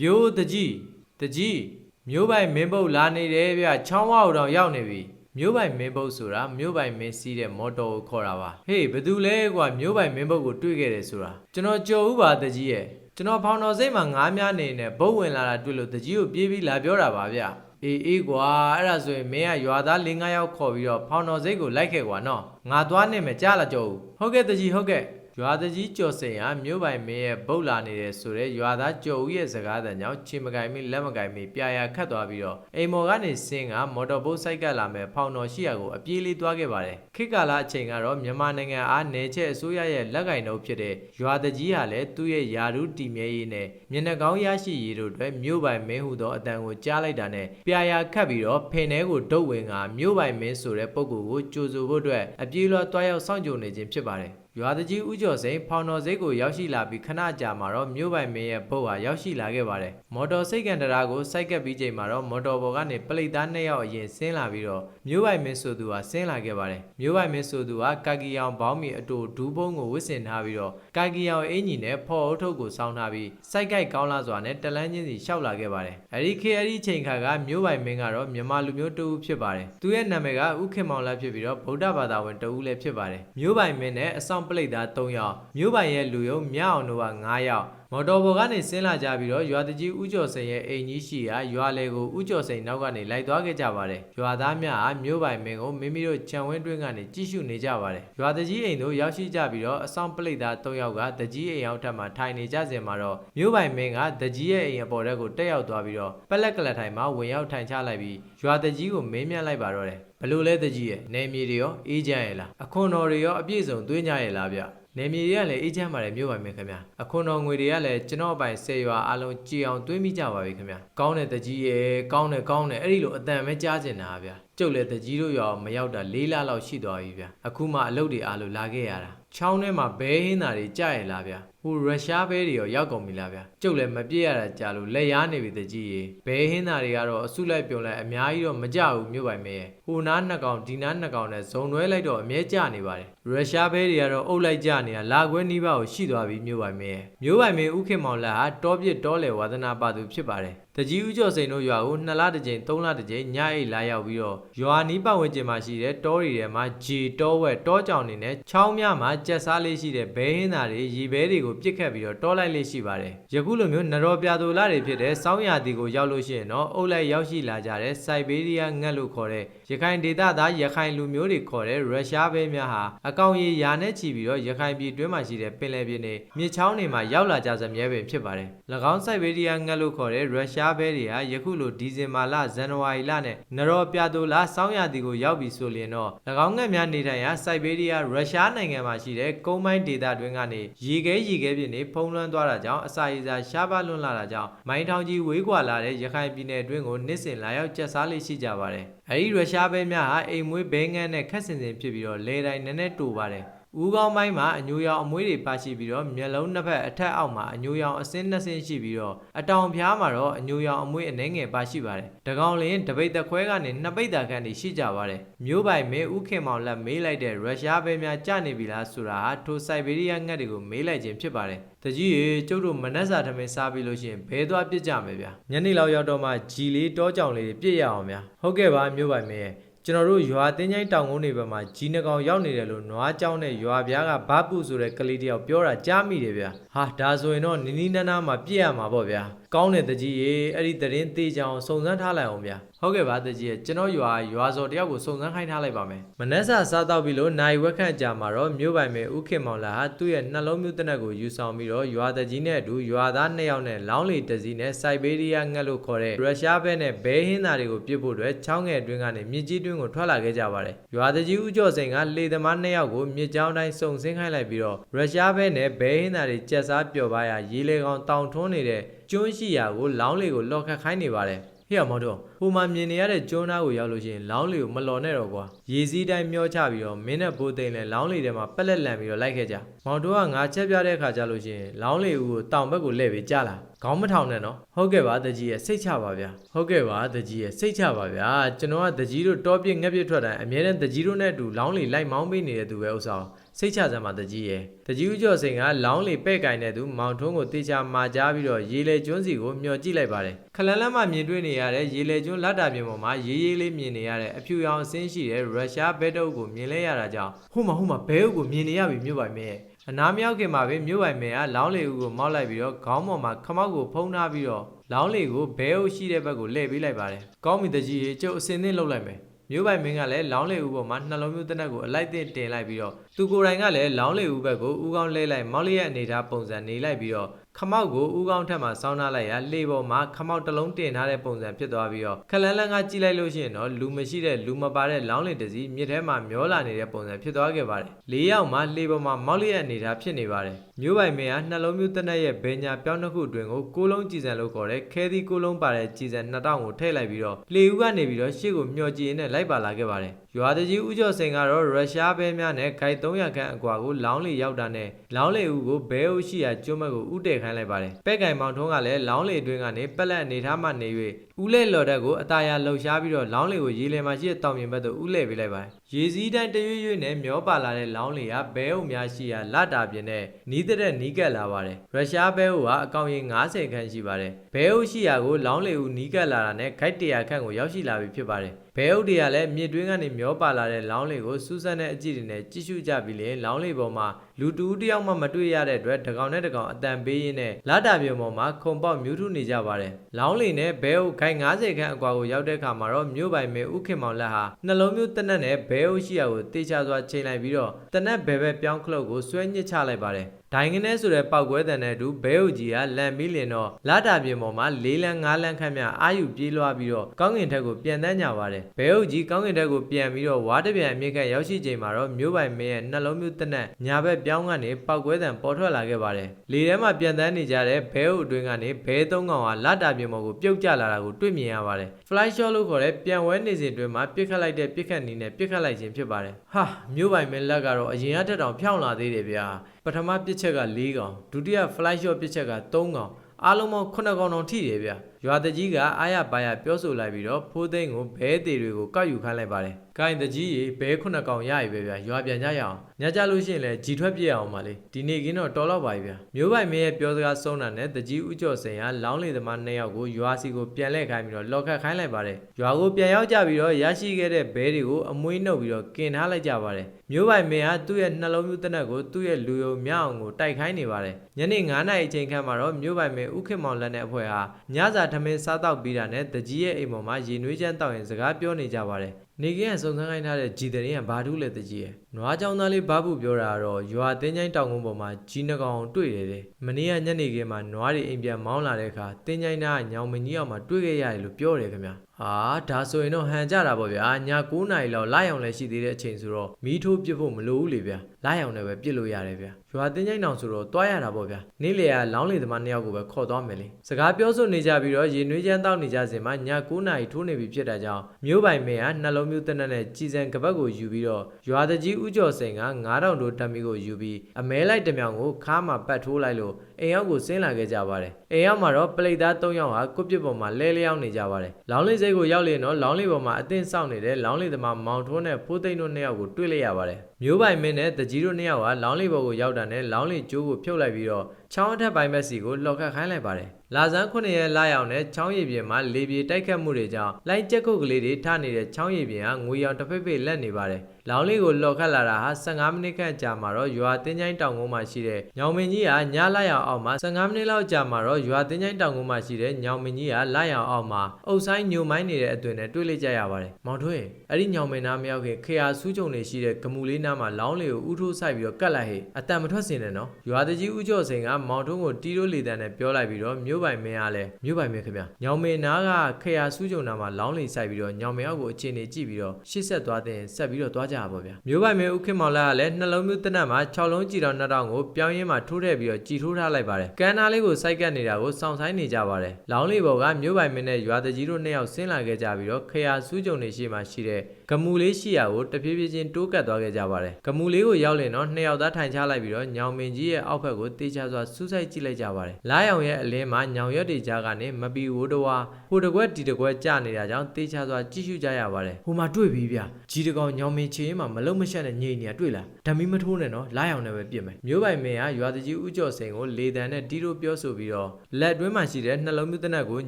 ဗျိုးတကြီးတကြီးမျိုးပိုင်မင်းပုတ်လာနေတယ်ဗျချောင်းဝအောင်တောင်ရောက်နေပြီမျိုးပိုင်မင်းပုတ်ဆိုတာမျိုးပိုင်မင်းစီးတဲ့မော်တော်ကိုခေါ်တာပါဟေးဘယ်သူလဲကွာမျိုးပိုင်မင်းပုတ်ကိုတွေ့ခဲ့တယ်ဆိုတာကျွန်တော်ကြော်ဥပါတကြီးရဲ့ကျွန်တော်ဖောင်တော်စိတ်မှာငားများနေနေဘုတ်ဝင်လာတာတွေ့လို့တကြီးကိုပြေးပြီးလာပြောတာပါဗျအေးအေးကွာအဲ့ဒါဆိုရင်မင်းကရွာသား၄၅ယောက်ခေါ်ပြီးတော့ဖောင်တော်စိတ်ကိုလိုက်ခဲ့ကွာနော်ငါသွားနေမယ်ကြားလာကြော်ဦးဟုတ်ကဲ့တကြီးဟုတ်ကဲ့ ရွာတကြီးကျော်စိန်ဟာမြို့ပိုင်မင်းရဲ့ဗုတ်လာနေတယ်ဆိုတော့ရွာသားကျော်ဦးရဲ့စကားတန်ကြောင့်ချီမကင်မီလက်မကင်မီပြာရခတ်သွားပြီးတော့အိမ်မော်ကနေဆင်းကမော်တော်ဘုတ်စိုက်ကလာမဲ့ဖောင်တော်ရှိရာကိုအပြေးလေးသွားခဲ့ပါတယ်ခေတ်ကာလအချိန်ကတော့မြန်မာနိုင်ငံအားနယ်ချက်အစိုးရရဲ့လက်ကင်တော့ဖြစ်တဲ့ရွာတကြီးဟာလည်းသူ့ရဲ့ယာရုတီမြဲရေးနဲ့မျက်နှာကောင်းရရှိရေးတို့အတွက်မြို့ပိုင်မင်းဟူသောအတန်ကိုကြားလိုက်တာနဲ့ပြာရခတ်ပြီးတော့ဖင်ထဲကိုဒုတ်ဝင်ကမြို့ပိုင်မင်းဆိုတဲ့ပုံကိုကိုကြိုဆိုဖို့အတွက်အပြေးလွှားတွားရောက်စောင့်ကြိုနေခြင်းဖြစ်ပါတယ် ရွာတကြီးဦးကျော်စိန်ဖောင်တော်စိတ်ကိုရောက်ရှိလာပြီးခဏကြာမှာတော့မြို့ပိုင်မင်းရဲ့ဘုတ်ဟာရောက်ရှိလာခဲ့ပါတယ်။မော်တော်စိတ်ကန်တရာကိုစိုက်ကပ်ပြီးချိန်မှာတော့မော်တော်ဘော်ကနေပလိတ်သားနှစ်ယောက်အရင်ဆင်းလာပြီးတော့မြို့ပိုင်မင်းဆိုသူဟာဆင်းလာခဲ့ပါတယ်။မြို့ပိုင်မင်းဆိုသူဟာကာကီယောင်ဘောင်းမီအတူဒူးပုံးကိုဝစ်ဆင်ထားပြီးတော့ကာကီယောင်အင်ကြီးနဲ့ဖော်အုပ်ထုပ်ကိုစောင်းထားပြီးစိုက်ကိုက်ကောင်းလာစွာနဲ့တလန်းချင်းစီရှောက်လာခဲ့ပါတယ်။အဲဒီခေတ်အဲဒီချိန်ခါကမြို့ပိုင်မင်းကတော့မြန်မာလူမျိုးတဦးဖြစ်ပါတယ်။သူရဲ့နာမည်ကဥခင်မောင်လက်ဖြစ်ပြီးတော့ဗုဒ္ဓဘာသာဝင်တဦးလည်းဖြစ်ပါတယ်။မြို့ပိုင်မင်းနဲ့အဆောင်ပလိတ်သား၃ယောက်မြို့ပိုင်ရဲ့လူယုံမြအောင်တို့က9ယောက်မော်တော်ဘော်ကနေဆင်းလာကြပြီးတော့ရွာတကြီးဦးကျော်စိန်ရဲ့အိမ်ကြီးရှိရာရွာလေကိုဦးကျော်စိန်နောက်ကနေလိုက်သွားခဲ့ကြပါတယ်။ရွာသားများဟာမြို့ပိုင်မင်းကိုမိမိတို့ခြံဝင်းတွင်းကနေကြည့်ရှုနေကြပါတယ်။ရွာတကြီးအိမ်တို့ရောက်ရှိကြပြီးတော့အဆောင်ပလိတ်သား၃ယောက်ကတကြီးအိမ်ရောက်ထပ်မှာထိုင်နေကြစဉ်မှာတော့မြို့ပိုင်မင်းကတကြီးရဲ့အိမ်အပေါ်တက်ကိုတက်ရောက်သွားပြီးတော့ပက်လက်ကလတ်ထိုင်မှာဝင်ရောက်ထိုင်ချလိုက်ပြီးရွာတကြီးကိုမင်းမြတ်လိုက်ပါတော့တယ်။ ဘလို့လဲတကြီးရဲ့နေမြေတွေရောအေးချမ်းရဲ့လားအခွန်တော်တွေရောအပြည့်စုံသွင်းကြရဲ့လားဗျ။နေမြေတွေကလည်းအေးချမ်းပါတယ်မြို့ပါမယ်ခင်ဗျာအခွန်တော်ငွေတွေကလည်းကျွန်တော်အပိုင်ဆေးရွာအလုံးကြည်အောင်တွေးမိကြပါပြီခင်ဗျာကောင်းတဲ့တကြီးရဲ့ကောင်းတယ်ကောင်းတယ်အဲ့ဒီလိုအတန်ပဲကြားကျင်တာဗျာ ကျုပ်လည်းတကြီးတို့ရောမရောက်တာ၄လလောက်ရှိသွားပြီဗျာအခုမှအလုပ်တွေအားလို့လာခဲ့ရတာချောင်းထဲမှာဘဲဟင်းတာတွေကြရလားဗျာဟိုရုရှားဘဲတွေရောရောက်ကုန်ပြီလားဗျာကျုပ်လည်းမပြည့်ရတာကြာလို့လက်ရားနေပြီတကြီးရေဘဲဟင်းတာတွေကတော့အစုလိုက်ပြုံလိုက်အများကြီးတော့မကြဘူးမြို့ပိုင်မဲရဲ့ဟိုနားနှစ်ကောင်ဒီနားနှစ်ကောင်နဲ့ဇုံတွဲလိုက်တော့အမြဲကြနေပါတယ်ရုရှားဘဲတွေကတော့အုပ်လိုက်ကြနေတာလာခွဲနီးပါးကိုရှိသွားပြီမြို့ပိုင်မဲရဲ့မြို့ပိုင်မဲဥခင်မောင်လက်ဟာတောပြစ်တောလေဝါသနာပါသူဖြစ်ပါတယ်တကြီးဦးကျော်စိန်တို့ရွာကိုနှစ်လတစ်ကြိမ်သုံးလတစ်ကြိမ်ညအိတ်လာရောက်ပြီးတော့ရွာနီးပတ်ဝန်းကျင်မှာရှိတဲ့တောတွေထဲမှာဂျီတောဝက်တောကြောင်တွေနဲ့ချောင်းများမှာကြက်စားလေးရှိတဲ့ဘဲဟင်းသားတွေရီဘဲတွေကိုပြစ်ခတ်ပြီးတော့တောလိုက်လေးရှိပါတယ်ယခုလိုမျိုးနရောပြသူလာတွေဖြစ်တဲ့စောင်းရာတီကိုရောက်လို့ရှိရင်တော့အုပ်လိုက်ရောက်ရှိလာကြတဲ့စိုက်ဘေးရီးယားငှက်လို့ခေါ်တဲ့ရခိုင်ဒေသသားရခိုင်လူမျိုးတွေခေါ်တဲ့ရုရှားဘဲများဟာအကောင်ရီယာနဲ့ချီပြီးတော့ရခိုင်ပြည်တွင်းမှာရှိတဲ့ပင်လယ်ပြင်တွေမြစ်ချောင်းတွေမှာရောက်လာကြစမြဲပင်ဖြစ်ပါတယ်၎င်းစိုက်ဘေးရီးယားငှက်လို့ခေါ်တဲ့ရုရှားဘဲတွေဟာယခုလိုဒီဇင်ဘာလဇန်နဝါရီလနဲ့နရောပြသူလာစောင်းရာတီကိုရောက်ပြီဆိုရင်တော့၎င်းငှက်များနေထိုင်ရာစိုက်ဘေးရီးယားရုရှားနိုင်ငံမှာရှိတဲ့ကုန်းပိုင်းဒေသတွင်းကနေရေခဲရေခဲပြင်တွေဖုံးလွှမ်းသွားတာကြောင့်အစာရေစာရှားပါလွန်းလာတာကြောင့်မိုင်းထောင်ကြီးဝေးကွာလာတဲ့ရခိုင်ပြည်နယ်အတွင်းကိုနှစ်စဉ်လာရောက်ကျက်စားလေးရှိကြပါတယ်အဲဒီရုရှားဘဲများဟာအိမ်မွေးဘဲငန်းနဲ့ခက်ဆင်ဆင်ဖြစ်ပြီးတော့လေတိုင်းနည်းနည်းတူပါတယ် ဦးကောင်းပိုင်းမှာအညိုရောင်အမွေးတွေပါရှိပြီးတော့မျက်လုံးနှစ်ဖက်အထက်အောက်မှာအညိုရောင်အစင်းနှစ်စင်းရှိပြီးတော့အတောင်ဖျားမှာတော့အညိုရောင်အမွေးအနှဲငယ်ပါရှိပါတယ်။တကောင်လင်းတပိတ်သက်ခွဲကနေနှစ်ပိတ်တာခန့်နေရှိကြပါတယ်။မျိုးပိုင်မဲဥခင်မောင်လက်မေးလိုက်တဲ့ရုရှားဘဲများကြနေပြီလားဆိုတာဟာထိုစိုက်ဘေးရီးယားငှက်တွေကိုမေးလိုက်ခြင်းဖြစ်ပါတယ်။တကြီးရေကျုပ်တို့မနက်စာထမင်းစားပြီးလို့ရှိရင်ဘဲသွားပြစ်ကြမယ်ဗျာ။ညနေလောက်ရောက်တော့မှဂျီလေးတောကြောင်လေးတွေပြစ်ရအောင်ဗျာ။ဟုတ်ကဲ့ပါမျိုးပိုင်မဲရဲ့ ကျွန်တော်တို့ရွာတင်းကျိုင်းတောင်ကုန်းတွေဘက်မှာကြီးနှကောင်ရောက်နေတယ်လို့နွားကြောင်းနဲ့ရွာပြားကဘပုဆိုတဲ့ကလေးတယောက်ပြောတာကြားမိတယ်ဗျာဟာဒါဆိုရင်တော့နီနီနာနာမှပြည့်ရမှာပေါ့ဗျာ ကောင်းတဲ့တကြီးရေအဲ့ဒီသတင်းသေးချောင်စုံစမ်းထားလိုက်အောင်ဗျာဟုတ်ကဲ့ပါတကြီးရေကျွန်တော်ရွာရွာစော်တယောက်ကိုစုံစမ်းခိုင်းထားလိုက်ပါမယ်မနက်စာစားတော့ပြီလို့နိုင်ဝက်ခန့်ကြာမှာတော့မြို့ပိုင်မဲဥခင်မောင်လာဟာသူ့ရဲ့နှလုံးမျိုးတနက်ကိုယူဆောင်ပြီးတော့ရွာတကြီးနဲ့အတူရွာသားနှစ်ယောက်နဲ့လောင်းလီတစည်းနဲ့စိုက်ဘေးရီးယားငှက်လို့ခေါ်တဲ့ရုရှားဘက်နဲ့ဘဲဟင်းသားတွေကိုပြစ်ဖို့အတွက်ချောင်းငယ်အတွင်းကနေမြစ်ကြီးတွင်းကိုထွက်လာခဲ့ကြပါတယ်ရွာတကြီးဦးကျော်စိန်ကလေသမားနှစ်ယောက်ကိုမြစ်ကြောင်းတိုင်းစုံစင်းခိုင်းလိုက်ပြီးတော့ရုရှားဘက်နဲ့ဘဲဟင်းသားတွေကြက်စားပျော်ပါရရေလေကောင်တောင်ထွန်းနေတဲ့ ကျွန်းရှိရာကိုလောင်းလေကိုလော့ခတ်ခိုင်းနေပါတယ်ဟေ့အောင်မတော် ဟိုမှာမြင်နေရတဲ့ကျွန်းသားကိုရောက်လို့ရှိရင်လောင်းလေကိုမလော်နဲ့တော့ကွာရရေစည်းတိုင်းမျောချပြီးတော့မင်းနဲ့ဘိုးသိန်းလည်းလောင်းလေထဲမှာပက်လက်လန်ပြီးတော့လိုက်ခဲ့ကြမောင်တို့ကငါချက်ပြတဲ့အခါကျလို့ရှိရင်လောင်းလေဦးကိုတောင်ဘက်ကိုလှည့်ပြီးကြားလာခေါင်းမထောင်နဲ့နော်ဟုတ်ကဲ့ပါတကြီးရဲ့စိတ်ချပါဗျာဟုတ်ကဲ့ပါတကြီးရဲ့စိတ်ချပါဗျာကျွန်တော်ကတကြီးတို့တောပြစ်ငက်ပြစ်ထွက်တိုင်းအမြဲတမ်းတကြီးတို့နဲ့အတူလောင်းလေလိုက်မောင်းပေးနေတဲ့သူပဲဥစ္စာစိတ်ချစမ်းပါတကြီးရဲ့တကြီးဦးကျော်စိန်ကလောင်းလေပဲ့ကင်တဲ့သူမောင်ထုံးကိုတေချာမာကြားပြီးတော့ရေလေကျွန်းစီကိုမျှော်ကြည့်လိုက်ပါတယ်ခလန်လန်းမှမြင်တွေ့နေရတဲ့ရေလေကျွန်းလက်တာပြင်ပေါ်မှာရေးရေးလေးမြင်နေရတဲ့အဖြူရောင်အဆင်းရှိတဲ့ရုရှားဘဲတုပ်ကိုမြင်လဲရတာကြောင့်ဟိုမှာဟိုမှာဘဲအုပ်ကိုမြင်နေရပြီမြို့ပိုင်မဲရဲ့အနားမရောက်ခင်မှာပဲမြို့ပိုင်မဲကလောင်းလေဦးကိုမောက်လိုက်ပြီးတော့ခေါင်းပေါ်မှာခမောက်ကိုဖုံးထားပြီးတော့လောင်းလေကိုဘဲအုပ်ရှိတဲ့ဘက်ကိုလှည့်ပေးလိုက်ပါတယ်။ကောင်းပြီတကြီးရေကျုပ်အစင်းသင်းလှုပ်လိုက်မယ်။မြို့ပိုင်မင်းကလည်းလောင်းလေဦးပေါ်မှာနှလုံးမျိုးတနက်ကိုအလိုက်တင်တင်လိုက်ပြီးတော့သူကိုယ်တိုင်ကလည်းလောင်းလေဦးဘက်ကိုဦးကောင်းလဲလိုက်မောက်လျက်အနေထားပုံစံနေလိုက်ပြီးတော့ခမောက်ကိုဦးကောင်းထက်မှာစောင်းထားလိုက်ရလေပေါ်မှာခမောက်တစ်လုံးတင်ထားတဲ့ပုံစံဖြစ်သွားပြီးတော့ခလန်းလန်းကကြည့်လိုက်လို့ရှိရင်တော့လူမရှိတဲ့လူမပါတဲ့လောင်းလေတစီမြစ်ထဲမှာမျောလာနေတဲ့ပုံစံဖြစ်သွားခဲ့ပါတယ်။လေးယောက်မှလေပေါ်မှာမောက်လျက်အနေထားဖြစ်နေပါတယ်။ မြို့ပိုင်မင်းကနှလုံးမျိုးတနက်ရဲ့ဘဲညာပြောင်းတစ်ခုအတွင်းကိုကိုးလုံးကြည်စံလို့ခေါ်တဲ့ခဲသီးကိုးလုံးပါတဲ့ကြည်စံ2000ကိုထည့်လိုက်ပြီးတော့လေဦးကနေပြီးတော့ရှေ့ကိုမျောကြည့်ရင်းနဲ့လိုက်ပါလာခဲ့ပါတယ်။ရွာတကြီးဦးကျော်စိန်ကတော့ရုရှားဘဲများနဲ့ခိုင်300ခန့်အကွာကိုလောင်းလေရောက်တာနဲ့လောင်းလေဦးကိုဘဲအုပ်ရှိရာကျွန်းဘက်ကိုဥတည်ခိုင်းလိုက်ပါတယ်။ပဲ့ကင်မောင်ထုံးကလည်းလောင်းလေအတွင်းကနေပက်လက်အနေထားမှနေ၍ ဦးလဲလော်တက်ကိုအตาရလှုပ်ရှားပြီးတော့လောင်းလေကိုရေလယ်မှာရှိတဲ့တောင်ပြင်ဘက်သို့ဦးလဲပေးလိုက်ပါတယ်။ရေစည်းတိုင်းတရွေ့ရွေ့နဲ့မျောပါလာတဲ့လောင်းလေကဘဲအုပ်များရှိရာလတာပြင်နဲ့နီးတဲ့နီးကပ်လာပါတယ်။ရုရှားဘဲအုပ်ကအကောင်ရင်90ခန့်ရှိပါတယ်။ဘဲအုပ်ရှိရာကိုလောင်းလေဦးနီးကပ်လာတာနဲ့ခိုက်တရာခန့်ကိုရောက်ရှိလာပြီဖြစ်ပါတယ်။ ဘဲအုပ်တွေကလည်းမြစ်တွင်းကနေမျောပါလာတဲ့လောင်းလေကိုစူးစမ်းတဲ့အကြည့်တွေနဲ့ကြည့်ရှုကြပြီးလေလောင်းလေပေါ်မှာလူတူတယောက်မှမတွေ့ရတဲ့အတွက်တကောင်နဲ့တကောင်အတန်ပေးရင်းနဲ့လာတာပြုံပေါ်မှာခုံပေါက်မြူးထုနေကြပါတယ်။လောင်းလေနဲ့ဘဲအုပ်ခိုင်90ခန့်အကွာကိုရောက်တဲ့အခါမှာတော့မြို့ပိုင်မဲဥခင်မောင်လက်ဟာနှလုံးမျိုးတနက်နဲ့ဘဲအုပ်ရှိရာကိုတေချာစွာချိန်လိုက်ပြီးတော့တနက်ဘဲဘဲပြောင်းခလုတ်ကိုဆွဲညစ်ချလိုက်ပါတယ်။ ဒိုင်ကနေဆိုတဲ့ပောက်ကွဲတန်တဲ့အတူဘဲအုပ်ကြီးကလန်ပြီးလင်တော့လာတာပြင်ပေါ်မှာ၄လန်း၅လန်းခန့်မြအာယူပြေးလွှားပြီးတော့ကောင်းကင်ထက်ကိုပြန်တန်းကြပါတယ်။ဘဲအုပ်ကြီးကောင်းကင်ထက်ကိုပြန်ပြီးတော့ဝါးတပြန်အမြင့်ခန့်ရောက်ရှိချိန်မှာတော့မြို့ပိုင်မဲရဲ့နှလုံးမျိုးတနက်ညာဘက်ပြောင်းကနေပောက်ကွဲတန်ပေါ်ထွက်လာခဲ့ပါတယ်။လေထဲမှာပြန်တန်းနေကြတဲ့ဘဲအုပ်အတွင်းကနေဘဲသုံးကောင်ဟာလာတာပြင်ပေါ်ကိုပြုတ်ကျလာတာကိုတွေ့မြင်ရပါတယ်။ fly shot လို့ခေါ်တဲ့ပြန်ဝဲနေစဉ်အတွင်းမှာပြစ်ခတ်လိုက်တဲ့ပြစ်ခတ်နီးနဲ့ပြစ်ခတ်လိုက်ခြင်းဖြစ်ပါတယ်။ဟာမြို့ပိုင်မဲလက်ကတော့အရင်ကတက်တောင်ဖြောင်းလာသေးတယ်ဗျာ။ပထမပြစ်ချက်က၄ကောင်ဒုတိယ fly shot ပြစ်ချက်က၃ကောင်အားလုံးပေါင်း9ကောင်တောင်ထိတယ်ဗျ။ ရွာတကြီးကအာရပါရပြောဆိုလိုက်ပြီးတော့ဖိုးသိန်းကိုဘဲသေးတွေကိုကောက်ယူခိုင်းလိုက်ပါတယ်။ကိုင်းတကြီးရေဘဲခုနှစ်ကောင်ရပြီပဲဗျာ။ရွာပြန်ကြရအောင်။ညကြလို့ရှိရင်လည်းជីထွက်ပြည့်အောင်ပါလေ။ဒီနေ့ကင်းတော့တော်တော့ပါပြီဗျာ။မျိုးပိုင်မင်းရဲ့ပြောစကားဆုံးတာနဲ့တကြီးဥကျော်စိန်ကလောင်းလေသမားနှစ်ယောက်ကိုရွာစီကိုပြန်လှည့်ခိုင်းပြီးတော့လော်ခတ်ခိုင်းလိုက်ပါတယ်။ရွာကိုပြန်ရောက်ကြပြီးတော့ရရှိခဲ့တဲ့ဘဲတွေကိုအမွှေးနှုတ်ပြီးတော့ကင်ထားလိုက်ကြပါတယ်။မျိုးပိုင်မင်းကသူ့ရဲ့နှလုံးမျိုးတနက်ကိုသူ့ရဲ့လူယုံမြောက်အောင်ကိုတိုက်ခိုင်းနေပါတယ်။ညနေ9:00နာရီအချိန်ခန့်မှာတော့မျိုးပိုင်မင်းဥခင်မောင်လက်နဲ့အဖွဲ့ဟာညစာထမင်းစားတော့ပြီးတာနဲ့တကြီးရဲ့အိမ်ပေါ်မှာရေနွေးချမ်းတောက်ရင်စကားပြောနေကြပါတယ်။ နေကင်းကစုံစမ်းခိုင်းထားတဲ့ဂျီတရင်ကဘာထူးလဲတကြီးရဲ့။နွားကြောင်သားလေးဘာဘူးပြောတာကတော့ရွာတင်းချိုင်းတောင်ကုန်းပေါ်မှာကြီးနှကောင်တွေ့တယ်တဲ့။မနေ့ကညနေခင်းမှာနွားတွေအိမ်ပြန်မောင်းလာတဲ့အခါတင်းချိုင်းသားကညောင်မကြီးအောင်မှာတွေ့ခဲ့ရတယ်လို့ပြောတယ်ခင်ဗျာ။ဟာဒါဆိုရင်တော့ဟန်ကြတာပေါ့ဗျာ။ည9နာရီလောက်လာရောက်လည်းရှိသေးတဲ့အချိန်ဆိုတော့မီးထိုးပစ်ဖို့မလိုဘူးလေဗျာ။လာရောက်လည်းပဲပစ်လို့ရတယ်ဗျာ။ရွာတင်းချိုင်းတောင်ဆိုတော့တွားရတာပေါ့ဗျာ။နေ့လေကလောင်းလေသမားနှစ်ယောက်ကိုပဲခေါ်သွားမယ်လေ။စကားပြောဆိုနေကြပြီးတော့ရေနွေးချမ်းတောက်နေကြစဉ်မှာည9နာရီထိုးနေပြီဖြစ်တာကြောင့်မြို့ပိုင်မဲကနှလုံးမျိုးတနက်နဲ့ကြည်စံကပတ်ကိုယူပြီးတော့ရွာတကြီးဥကျော်စိန်က9000တိုဓာတ်မီကိုယူပြီးအမဲလိုက်တစ်မြောင်ကိုခါမှာပတ်ထိုးလိုက်လို့ အိမ်ရောက်ကိုဆင်းလာခဲ့ကြပါတယ်အိမ်ရောက်မှာတော့ပလိတ်သား၃ယောက်ဟာကုတ်ပြစ်ပေါ်မှာလဲလျောင်းနေကြပါတယ်လောင်းလေးစိတ်ကိုရောက်လေတော့လောင်းလေးပေါ်မှာအသင်းဆောက်နေတဲ့လောင်းလေးသမားမောင်ထိုးနဲ့ဖိုးသိန်းတို့နှစ်ယောက်ကိုတွေ့လိုက်ရပါတယ်မျိုးပိုင်မင်းနဲ့တကြီးတို့နှစ်ယောက်ဟာလောင်းလေးပေါ်ကိုရောက်တာနဲ့လောင်းလေးကျိုးကိုဖြုတ်လိုက်ပြီးတော့ချောင်းအထက်ပိုင်းဘက်စီကိုလှော်ခတ်ခိုင်းလိုက်ပါတယ်လာဇန်း9ရက်လာရောက်နဲ့ချောင်းရည်ပြင်မှာလေပြေတိုက်ခတ်မှုတွေကြောင့်လိုင်းကျက်ကုတ်ကလေးတွေထနေတဲ့ချောင်းရည်ပြင်ဟာငွေရောင်တစ်ဖိတ်ဖိတ်လက်နေပါတယ်။လောင်းလေးကိုလော်ခတ်လာတာဟာ15မိနစ်ခန့်ကြာမှာတော့ရွာတင်းချိုင်းတောင်ကုန်းမှာရှိတဲ့ညောင်မင်းကြီးကညလာရောက်အောင်မှာ15မိနစ်လောက်ကြာမှာတော့ရွာတင်းချိုင်းတောင်ကုန်းမှာရှိတဲ့ညောင်မင်းကြီးကလာရောက်အောင်မှာအုပ်ဆိုင်ညိုမိုင်းနေတဲ့အသွင်နဲ့တွေ့လိုက်ကြရပါတယ်။မောင်ထွေးအဲ့ဒီညောင်မင်းသားမရောက်ခင်ခေယာဆူးကြုံနေရှိတဲ့ဂမူလေးနားမှာလောင်းလေးကိုဥထိုးဆိုင်ပြီးတော့ကတ်လိုက်ဟေ့အတန်မထွက်စင်နဲ့နော်။ရွာတကြီးဥကျော်စိန်ကမောင်ထုံးကိုတီးတိုးလေတံနဲ့ပြောလိုက်ပြီးတော့မြို့ပိုင်မင်းကလည်းမြို့ပိုင်မင်းခင်ဗျညောင်မင်းနားကခရာစူးကြုံနာမှာလောင်းလိန်ဆိုင်ပြီးတော့ညောင်မင်းအောက်ကိုအခြေအနေကြည့်ပြီးတော့ရှေ့ဆက်သွားတဲ့ဆက်ပြီးတော့သွားကြတာပေါ့ဗျာမြို့ပိုင်မင်းဦးခင်မောင်လာကလည်းနှလုံးမျိုးတနတ်မှာ6လုံးကြည်တော်နှစ်တောင်ကိုပြောင်းရင်းမှာထိုးထည့်ပြီးတော့ကြည်ထိုးထားလိုက်ပါတယ်ကန်နာလေးကိုစိုက်ကပ်နေတာကိုစောင့်ဆိုင်နေကြပါတယ်လောင်းလေးဘော်ကမြို့ပိုင်မင်းနဲ့ရွာတကြီးတို့နှစ်ယောက်ဆင်းလာခဲ့ကြပြီးတော့ခရာစူးကြုံနေရှိမှရှိတဲ့ဂမူလေးရှိရာကိုတဖြည်းဖြည်းချင်းတိုးကပ်သွားခဲ့ကြပါတယ်ဂမူလေးကိုရောက်လင်တော့နှစ်ယောက်သားထိုင်ချလိုက်ပြီးတော့ညောင်မင်းကြီးရဲ့အောက်ဘက်ကိုတေချာစွာစူးစိုက်ကြည့်လိုက်ကြပါတယ်လားရောင်ရဲ့အလင်းမှာညောင်ရွက်တွေကြားကနေမပီဝိုးတဝါဟိုတကွက်ဒီတကွက်ကျနေတာကြောင့်တေချာစွာကြည့်ရှုကြရပါတယ်ဟိုမှာတွေ့ပြီဗျကြီးတကောင်ညောင်မင်းချေရင်မှာမလုံမရှက်နဲ့ညိနေတာတွေ့လားဓမီမထိုးနဲ့နော်လားရောင်နဲ့ပဲပြစ်မယ်မျိုးပိုင်မင်းကရွာတကြီးဥကြော်စိန်ကိုလေတံနဲ့တီးတို့ပြောဆိုပြီးတော့လက်တွင်းမှာရှိတဲ့နှလုံးမျိုးတနက်ကို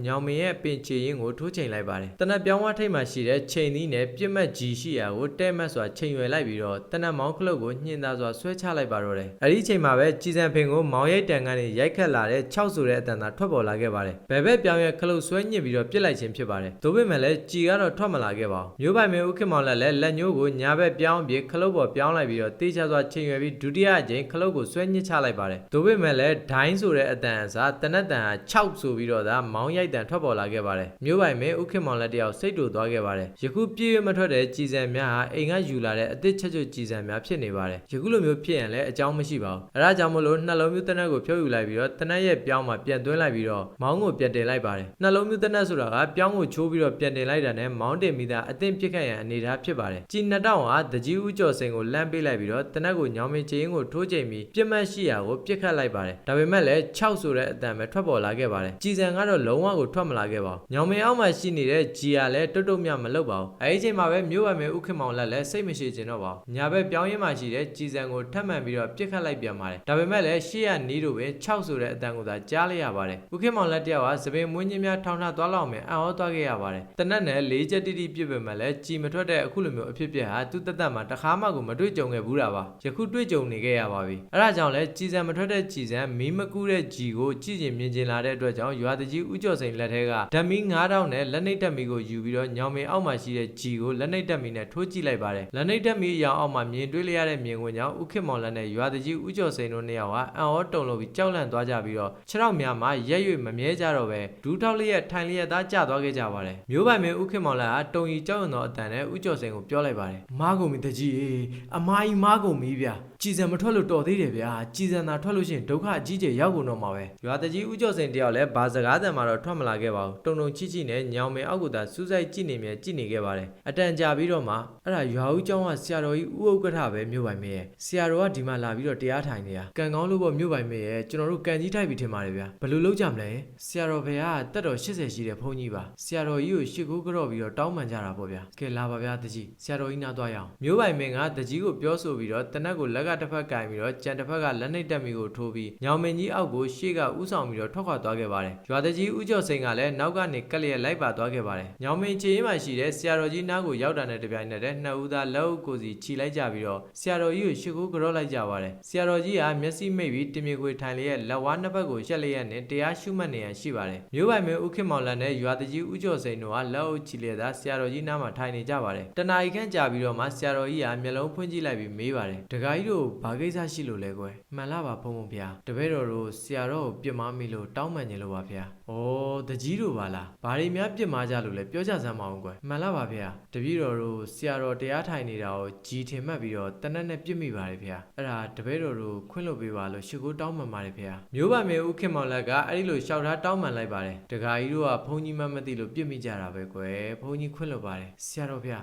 ညောင်မင်းရဲ့ပင်ချေရင်ကိုထိုးချိန်လိုက်ပါတယ်တနက်ပြောင်းဝထိတ်မှာရှိတဲ့ချိန်သီးနဲ့ပြစ်မှတ်ကြီးရှိရာကိုတဲ့မတ်စွာချိန်ရွယ်လိုက်ပြီးတော့တနက်မောင်းခလုတ်ကိုညှင်သာစွာဆွဲချလိုက်ပါတော့တယ်အဲ့ဒီချိန်မှာပဲကြည်စံဖင်ကိုမောင်ရိတ်တန်ကနေရိုက်ခတ်လာတဲ့6ဆိုတဲ့အတန်သာထွက်ပေါ်လာခဲ့ပါတယ်ဘယ်ဘက်ပြောင်းရဲ့ခလုတ်ဆွဲညှစ်ပြီးတော့ပြစ်လိုက်ခြင်းဖြစ်ပါတယ်သို့ပေမဲ့လည်းကြည်ကတော့ထွက်မလာခဲ့ပါဘူးမျိုးပိုင်မင်းဦးခင်မောင်လက်လည်းလက်ညိုးကိုညာဘက်ပြောင်းပြီးခလုတ်ပေါ်ပြောင်းလိုက်ပြီးတော့တေးချစွာချိန်ရွယ်ပြီးဒုတိယအကြိမ်ခလုတ်ကိုဆွဲညှစ်ချလိုက်ပါတယ်သို့ပေမဲ့လည်းဒိုင်းဆိုတဲ့အတန်အစားတနက်တန်ဟာ6ဆိုပြီးတော့သာမောင်းရိုက်တန်ထွက်ပေါ်လာခဲ့ပါတယ်မျိုးပိုင်မင်းဦးခင်မောင်လက်တယောက်စိတ်တူသွားခဲ့ပါတယ်ယခုပြည့်ရမထွက်တဲ့ကြည်စံများဟာအိမ်ကယူလာတဲ့အသစ်ချက်ချွတ်ကြည်စံများဖြစ်နေပါတယ်ယခုလိုမျိုးဖြစ်ရင်လည်းအကြောင်းမရှိပါဘူးအဲဒါကြောင့်မလို့နှလုံးမျိုးတနက်ကိုဖြုတ်ယူလိုက်ပြီးတော့တနက်ရဲ့ပြောင်းမှာပြန်သွင်းလိုက်ပြီးတော့မောင်းကိုပြန်တင်လိုက်ပါတယ်နှလုံးမျိုးတနက်ဆိုတာကပြောင်းကိုချိုးပြီးတော့ပြန်တင်လိုက်တာနဲ့မောင်းတင်မိတာအသင့်ပြစ်ခတ်ရန်အနေထားဖြစ်ပါတယ်ကြည်နှစ်တောင်ဟာတကြီးဦးကျော်စိန်ကိုလမ်းပေးလိုက်ပြီးတော့တနက်ကိုညောင်မင်းချေရင်ကိုထိုးချိန်ပြီးပြစ်မှတ်ရှိရာကိုပြစ်ခတ်လိုက်ပါတယ်ဒါပေမဲ့လည်း6ဆိုတဲ့အတန်ပဲထွက်ပေါ်လာခဲ့ပါတယ်ကြည်စံကတော့လုံးဝကိုထွက်မလာခဲ့ပါဘူးညောင်မင်းအောက်မှာရှိနေတဲ့ကြည်ကလည်းတွတ်တုတ်မြမလုပ်ပါဘူးအဲဒီချိန်မှာပဲမြို့ဝယ်မယ်ဥခင်မောင်လက်လည်းစိတ်မရှိချင်တော့ပါဘူးညာဘက်ပြောင်းရင်းမှရှိတဲ့ကြည်စံကိုထပ်မံပြီးတော့ပြစ်ခတ်လိုက်ပြန်ပါတယ်ဒါပေမဲ့လည်းရှေ့ရနီးတို့ပဲ6ဆိုတဲ့အတန်ကိုသာကြားလိုက်ရပါတယ်ဥခင်မောင်လက်တယောက်ဟာသပင်မွေးချင်းများထောင်ထသွားလောက်မယ်အံ့ဩသွားခဲ့ရပါတယ်တနက်နဲ့လေးချက်တိတိပြစ်ပေမဲ့လည်းကြည်မထွက်တဲ့အခုလိုမျိုးအဖြစ်ပြက်ဟာသူ့တက်တက်မှာတခါမှကိုမတွေ့ကြုံခဲ့ဘူးတာပါယခုတွေ့ကြုံနေခဲ့ရပါပြီအဲဒါကြောင့်လဲကြည်စံမထွက်တဲ့ကြည်စံမီးမကူးတဲ့ကြည်ကိုကြည်ကျင်မြင်ကျင်လာတဲ့အတွက်ကြောင့်ရွာတကြီးဥကျော်စိန်လက်ထဲကဓမီ9000နဲ့လက်နှိပ်တက်မီကိုယူပြီးတော့ညောင်မင်းအောက်မှာရှိတဲ့ကြည်ကိုလက်နှိပ်တက်မီနဲ့ထိုးကြည့်လိုက်ပါတယ်လက်နှိပ်တက်မီအရောင်အောက်မှာမြင်တွေ့လျရတဲ့မြင်ကွင်းကြောင့်ဥခေမောင်လက်နဲ့ရွာတကြီးဥကျော်စိန်တို့နှစ်ယောက်ဟာအံ့ဩတုန်လို့ပြီးကြောက်လန့်သွားကြပြီးတော့ခြေထောက်များမှာရက်ရွေ့မမြဲကြတော့ပဲဒူးထောက်လျက်ထိုင်လျက်သားကျသွားခဲ့ကြပါတယ်မျိုးပိုင်မင်းဥခေမောင်လက်ဟာတုံရီကြောက်ရွံ့သောအတန်နဲ့ဥကျော်စိန်ကိုပြောလိုက်ပါတယ်မားကုန်ပြီတကြီးအမားကြီးမားကုန်ပြီဗျ ကြည်စံမထွက်လို့တော်သေးတယ်ဗျာကြည်စံသာထွက်လို့ရှိရင်ဒုက္ခအကြီးကျယ်ရောက်ကုန်တော့မှာပဲရွာတကြီးဥကျော်စိန်တယောက်လည်းဘာစကားတန်မှာတော့ထွက်မလာခဲ့ပါဘူးတုံတုံချိချိနဲ့ညောင်မင်းအောက်ကသာစူးစိုက်ကြည့်နေမြဲကြည့်နေခဲ့ပါတယ်အတန်ကြာပြီးတော့မှအဲ့ဒါရွာဦးကျောင်းကဆရာတော်ကြီးဥဥက္ကဋ္ဌပဲမြို့ပိုင်မေရဲ့ဆရာတော်ကဒီမှာလာပြီးတော့တရားထိုင်နေတာကံကောင်းလို့ပေါ့မြို့ပိုင်မေရဲ့ကျွန်တော်တို့ကံကြီးထိုက်ပြီးထင်ပါတယ်ဗျာဘယ်လိုလုပ်ကြမလဲဆရာတော်ဖေကတက်တော်80ရှိတဲ့ဘုန်းကြီးပါဆရာတော်ကြီးကိုရှ िख ိုးကြော့ပြီးတော့တောင်းပန်ကြတာပေါ့ဗျာကဲလာပါဗျာတကြီးဆရာတော်ကြီးနားသွားရအောင်မြို့ပိုင်မင်းကတကြီးကိုပြောဆိုပြီးတော့တနက်ကိုလက်ကတစ်ဖက်ကင်ပြီးတော့ကြံတစ်ဖက်ကလက်နှိပ်တက်မီကိုထိုးပြီးညောင်မင်းကြီးအောက်ကိုရှေ့ကဥဆောင်ပြီးတော့ထွက်ခွာသွားခဲ့ပါတယ်ရွာတကြီးဥကျော်စိန်ကလည်းနောက်ကနေကက်လျက်လိုက်ပါသွားခဲ့ပါတယ်ညောင်မင်းချေရင်မှရှိတဲ့ဆရာတော်ကြီးနားကိုရောက်တာနဲ့တပြိုင်နက်တည်းနှစ်ဦးသားလက်အုပ်ကိုစီခြိလိုက်ကြပြီးတော့ဆရာတော်ကြီးကိုရှ िख ိုးကြော့လိုက်ကြပါတယ်ဆရာတော်ကြီးကမျက်စိမိတ်ပြီးတင်မြေခွေထိုင်လျက်လက်ဝါးနှစ်ဖက်ကိုရှက်လျက်နဲ့တရားရှုမှတ်နေရန်ရှိပါတယ်မြို့ပိုင်မင်းဥခင်မောင်လက်နဲ့ရွာတကြီးဥကျော်စိန်တို့ကလက်အုပ်ခြိလျက်သာဆရာတော်ကြီးနားမှာထိုင်နေကြပါတယ်တနာ ਈ ခန့်ကြာပြီးတော့မှဆရာတော်ကြီးကမျက်လုံးဖွင့်ကြည့်လိုက်ပြီးမေးပါတယ်တခါကြီးတို့ဘာကိစ္စရှိလို့လဲကွယ်မှန်လားပါဘုံဘုံဗျာတပည့်တော်တို့ဆရာတော်ကိုပြစ်မှားမိလို့တောင်းပန်ခြင်းလို့ပါဗျာဩတကြီးတို့ပါလားဘာတွေများပြစ်မှားကြလို့လဲပြောကြစမ်းမအောင်ကွယ်မှန်လားပါဗျာတပည့်တော်တို့ဆရာတော်တရားထိုင်နေတာကိုကြည်ထင်မှတ်ပြီးတော့တနက်နဲ့ပြစ်မိပါတယ်ဗျာအဲ့ဒါတပည့်တော်တို့ခွင့်လွှတ်ပေးပါလို့ရှ िख ိုးတောင်းပန်ပါတယ်ဗျာမျိုးပါမေဦးခင်မောင်လက်ကအဲ့ဒီလိုလျှောက်ထားတောင်းပန်လိုက်ပါတယ်တခါကြီးတို့ကဘုန်းကြီးမမသိလို့ပြစ်မိကြတာပဲကွယ်ဘုန်းကြီးခွင့်လွှတ်ပါတယ်ဆရာတော်ဗျာ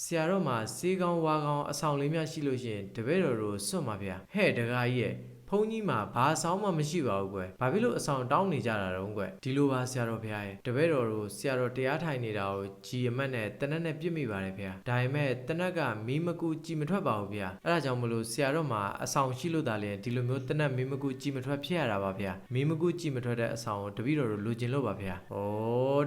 ဆရာတော်မှာစေးကောင်းဝါကောင်းအဆောင်လေးများရှိလို့ရှိရင်တပည့်တော်တို့စွန့်ပါဗျာဟဲ့တခါကြီးရဲ့ ဘုန်းကြီးမှာဘာအဆောင်မှမရှိပါဘူးကွယ်ဘာဖြစ်လို့အဆောင်တောင်းနေကြတာတုံးကွယ်ဒီလိုပါဆရာတော်ဘုရားရဲ့တပည့်တော်တို့ဆရာတော်တရားထိုင်နေတာကိုကြည်အမတ်နဲ့တနက်နဲ့ပြစ်မိပါတယ်ဗျာဒါပေမဲ့တနက်ကမီးမကူကြည်မထွက်ပါဘူးဗျာအဲ့ဒါကြောင့်မလို့ဆရာတော်မှာအဆောင်ရှိလို့ဒါလည်းဒီလိုမျိုးတနက်မီးမကူကြည်မထွက်ဖြစ်ရတာပါဗျာမီးမကူကြည်မထွက်တဲ့အဆောင်ကိုတပည့်တော်တို့လိုချင်လို့ပါဗျာဩ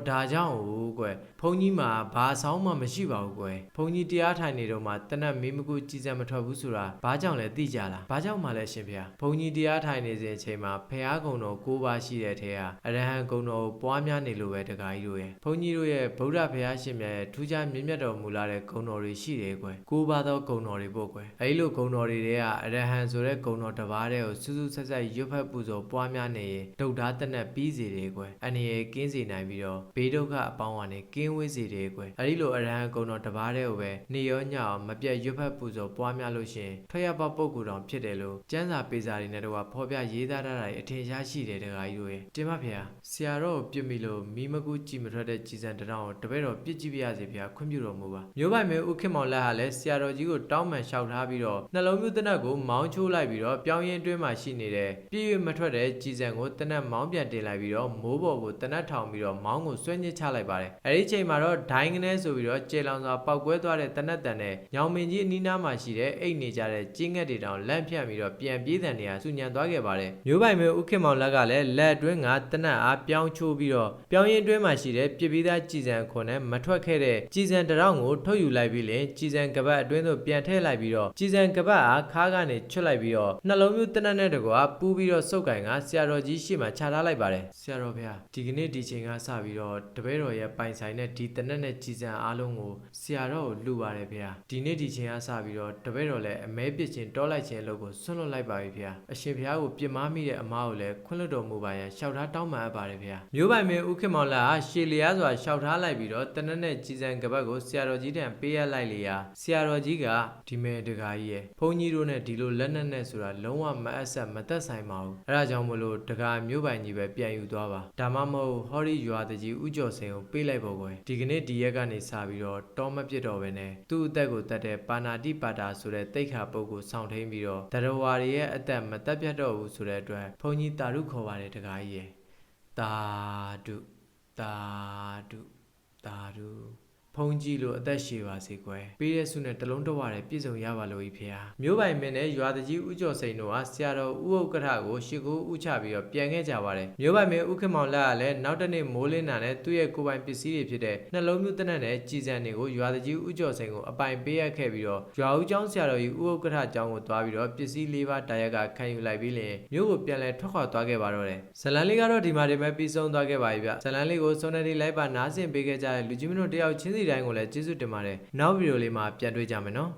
ဒါကြောင့်ဟုတ်ကွယ်ဘုန်းကြီးမှာဘာအဆောင်မှမရှိပါဘူးကွယ်ဘုန်းကြီးတရားထိုင်နေတော့မှတနက်မီးမကူကြည်စံမထွက်ဘူးဆိုတာဘာကြောင့်လဲသိကြလားဘာကြောင့်မှလဲရှင်ဗျာဘုန်းန်းကြီးတရားထိုင်နေစဉ်အချိန်မှာဖះကုံတော်၉ပါးရှိတဲ့ထဲကအရဟံကုံတော်ကိုပွားများနေလို့ပဲတခါကြီးတို့ရဲ့ဘုန်းကြီးတို့ရဲ့ဗုဒ္ဓဖះရှင်မြတ်ရဲ့ထူးခြားမြင့်မြတ်တော်မူလာတဲ့ကုံတော်တွေရှိတယ်ကွယ်၉ပါးသောကုံတော်တွေပို့ကွယ်အဲဒီလိုကုံတော်တွေထဲကအရဟံဆိုတဲ့ကုံတော်တစ်ပါးတည်းကိုစူးစူးဆက်ဆက်ရွတ်ဖက်ပူဇော်ပွားများနေရင်ဒုတ်သားတက်နဲ့ပြီးစေတယ်ကွယ်အနေရကင်းစေနိုင်ပြီးတော့ဘေးဒုက္ခအပေါင်းကနေကင်းဝေးစေတယ်ကွယ်အဲဒီလိုအရဟံကုံတော်တစ်ပါးတည်းကိုပဲနေရောညအောင်မပြတ်ရွတ်ဖက်ပူဇော်ပွားများလို့ရှရင်ထွက်ရပေါက်ပုဂ္ဂိုလ်တော်ဖြစ်တယ်လို့ကျမ်းစာပေစာတွေနဲ့တော့ဖော်ပြရေးသားထားတာတွေအထင်ရှားရှိတယ်တခါကြီးတို့ရဲ့တင်ပါဗျာဆရာတော်ကိုပြစ်မိလို့မိမကူကြည်မထွက်တဲ့ကြည်စံတရောင်းကိုတပည့်တော်ပြစ်ကြည့်ပြရစီဗျာခွင့်ပြုတော်မူပါမျိုးပိုင်မဲဥခင်မောင်လက်ဟာလည်းဆရာတော်ကြီးကိုတောင်းပန်လျှောက်ထားပြီးတော့နှလုံးမျိုးတနက်ကိုမောင်းချိုးလိုက်ပြီးတော့ပြောင်းရင်အတွင်းမှာရှိနေတဲ့ပြည့်ရွမထွက်တဲ့ကြည်စံကိုတနက်မောင်းပြန်တင်လိုက်ပြီးတော့မိုးပေါ်ကိုတနက်ထောင်ပြီးတော့မောင်းကိုဆွဲညစ်ချလိုက်ပါတယ်အဲဒီချိန်မှာတော့ဒိုင်းကနေဆိုပြီးတော့ကျေလောင်စွာပောက်ကွဲသွားတဲ့တနက်တန်နဲ့ညောင်မင်းကြီးအနီးနားမှာရှိတဲ့အိတ်နေကြတဲ့ကျင်းငက်တွေတောင်လန့်ဖြန့်ပြီးတော့ပြန်ပြေးတဲ့နေရာဆူညံသွားခဲ့ပါတယ်မျိုးပိုင်မဲဥခင်မောင်လက်ကလည်းလက်အတွင်းကတနက်အားပြောင်းချိုးပြီးတော့ပြောင်းရင်အတွင်းမှာရှိတဲ့ပြစ်ပြီးသားကြည်စံခွန်နဲ့မထွက်ခဲ့တဲ့ကြည်စံတရောင်းကိုထုတ်ယူလိုက်ပြီးလင်ကြည်စံကပတ်အတွင်းသို့ပြန်ထည့်လိုက်ပြီးတော့ကြည်စံကပတ်အားခါးကနေချွတ်လိုက်ပြီးတော့နှလုံးမျိုးတနက်နဲ့တကွာပူးပြီးတော့စုပ်ကင်ကဆရာတော်ကြီးရှေ့မှာခြာထားလိုက်ပါတယ်ဆရာတော်ဗျာဒီကနေ့ဒီချိန်ကစပြီးတော့တပည့်တော်ရဲ့ပိုင်ဆိုင်တဲ့ဒီတနက်နဲ့ကြည်စံအားလုံးကိုဆရာတော်ကိုလှူပါတယ်ဗျာဒီနေ့ဒီချိန်ကစပြီးတော့တပည့်တော်လည်းအမဲပစ်ခြင်းတောလိုက်ခြင်းအလုပ်ကိုဆွန့်လွတ်လိုက်ပါပြီဗျာအရှင်ဘုရားကိုပြစ်မှားမိတဲ့အမားကိုလည်းခွင့်လွှတ်တော်မူပါရန်လျှောက်ထားတောင်းပန်အပ်ပါတယ်ဗျာမျိုးပိုင်မင်းဥခင်မောင်လာဟာရှေလျားစွာလျှောက်ထားလိုက်ပြီးတော့တနက်နဲ့ကြည်စံကပတ်ကိုဆရာတော်ကြီးတန်ပေးရလိုက်လေရာဆရာတော်ကြီးကဒီမဲတကာကြီးရဲ့ဘုန်းကြီးတို့နဲ့ဒီလိုလက်နက်နဲ့ဆိုတာလုံးဝမအပ်ဆက်မသက်ဆိုင်ပါဘူးအဲဒါကြောင့်မလို့တကာမျိုးပိုင်ကြီးပဲပြန်ယူသွားပါဒါမှမဟုတ်ဟောဒီရွာတကြီးဥကျော်စိန်ကိုပေးလိုက်ဖို့ကွယ်ဒီကနေ့ဒီရက်ကနေစပြီးတော့တောမပြစ်တော့ပဲနဲ့သူ့အသက်ကိုတတ်တဲ့ပါဏာတိပါတာဆိုတဲ့တိတ်ခါပုတ်ကိုစောင့်ထိန်ပြီးတော့တရဝါတွေရဲ့အသက်မတက်ပြတ်တော့ဘူးဆိုတဲ့အတွက်ဘုန်းကြီးတာရုခေါ်ပါတယ်တကာကြီးရဲ့တာဒုတာဒုတာဒု ဖုန်ကြီးလိုအသက်ရှည်ပါစေကွယ်ပေးတဲ့ဆုနဲ့တလုံးတော့ရတယ်ပြည့်စုံရပါလို့ဤဖေဟာမျိုးပိုင်မင်းနဲ့ရွာတကြီးဥကျော်စိန်တို့ဟာဆရာတော်ဥဟုတ်ကထကိုရှ िख ိုးဥချပြီးတော့ပြန်ခဲ့ကြပါတယ်မျိုးပိုင်မင်းဥခင်မောင်လက်ကလည်းနောက်တနေ့မိုးလင်းတာနဲ့သူ့ရဲ့ကိုယ်ပိုင်ပစ္စည်းတွေဖြစ်တဲ့နှလုံးမျိုးတနက်နဲ့ကြည်စံတွေကိုရွာတကြီးဥကျော်စိန်ကိုအပိုင်ပေးရခဲ့ပြီးတော့ရွာဦးကျောင်းဆရာတော်ကြီးဥဟုတ်ကထကျောင်းကိုသွားပြီးတော့ပစ္စည်းလေးပါးတာရက်ကခံယူလိုက်ပြီးလင်မျိုးကိုပြန်လဲထွက်ခွာသွားခဲ့ပါတော့တယ်ဇလန်လေးကတော့ဒီမှာဒီမဲ့ပြီးဆုံးသွားခဲ့ပါပြီဗျဇလန်လေးကိုစုံနေဒီလိုက်ပါနားဆင်ပေးခဲ့ကြတဲ့လူကြီးမင်းတို့တယောက်ချင်းစီတိုင်းကိုလည်းကျေးဇူးတင်ပါတယ်နောက်ဗီဒီယိုလေးမှာပြန်တွေ့ကြမယ်နော်